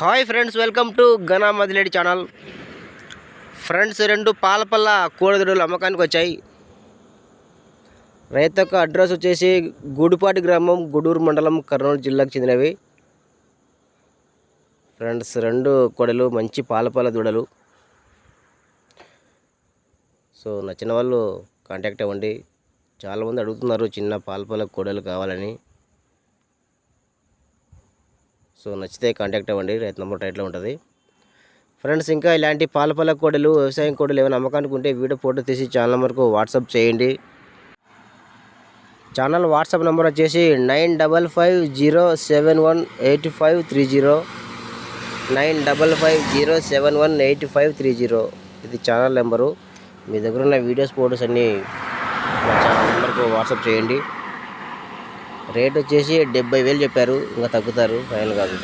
Hi friends welcome to గనా మదిలేడి channel. Friends రెండు పాలపల్ల కోడిదొడలు అమ్మకానికి వచ్చాయి. రైతు యొక్క అడ్రస్ వచ్చేసి గూడుపాటి గ్రామం గుడూరు మండలం కర్నూలు జిల్లాకు చెందినవి. ఫ్రెండ్స్ రెండు కోడలు మంచి పాలపల్ల దూడలు. సో నచ్చిన వాళ్ళు కాంటాక్ట్ అవ్వండి. చాలామంది అడుగుతున్నారు చిన్న పాలపల్ల కోడలు కావాలని. సో నచ్చితే కాంటాక్ట్ అవ్వండి. రైతు నెంబర్ టైట్లో ఉంటుంది. ఫ్రెండ్స్ ఇంకా ఇలాంటి పాల పాల కోడలు వ్యవసాయం కోడలు ఏమైనా అమ్మకానికి ఉంటే వీడియో ఫోటో తీసి ఛానల్ నెంబర్కు వాట్సాప్ చేయండి. ఛానల్ వాట్సాప్ నెంబర్ వచ్చేసి nine double five zero seven one eight five three zero. Nine double five zero seven one eight five three zero. ఇది ఛానల్ నెంబరు. మీ దగ్గర ఉన్న వీడియోస్ ఫోటోస్ అన్నీ మా ఛానల్ నెంబర్కు వాట్సాప్ చేయండి. రేట్ వచ్చేసి డెబ్బై వేలు చెప్పారు ఇంకా తగ్గుతారు ఫైనల్ కాదు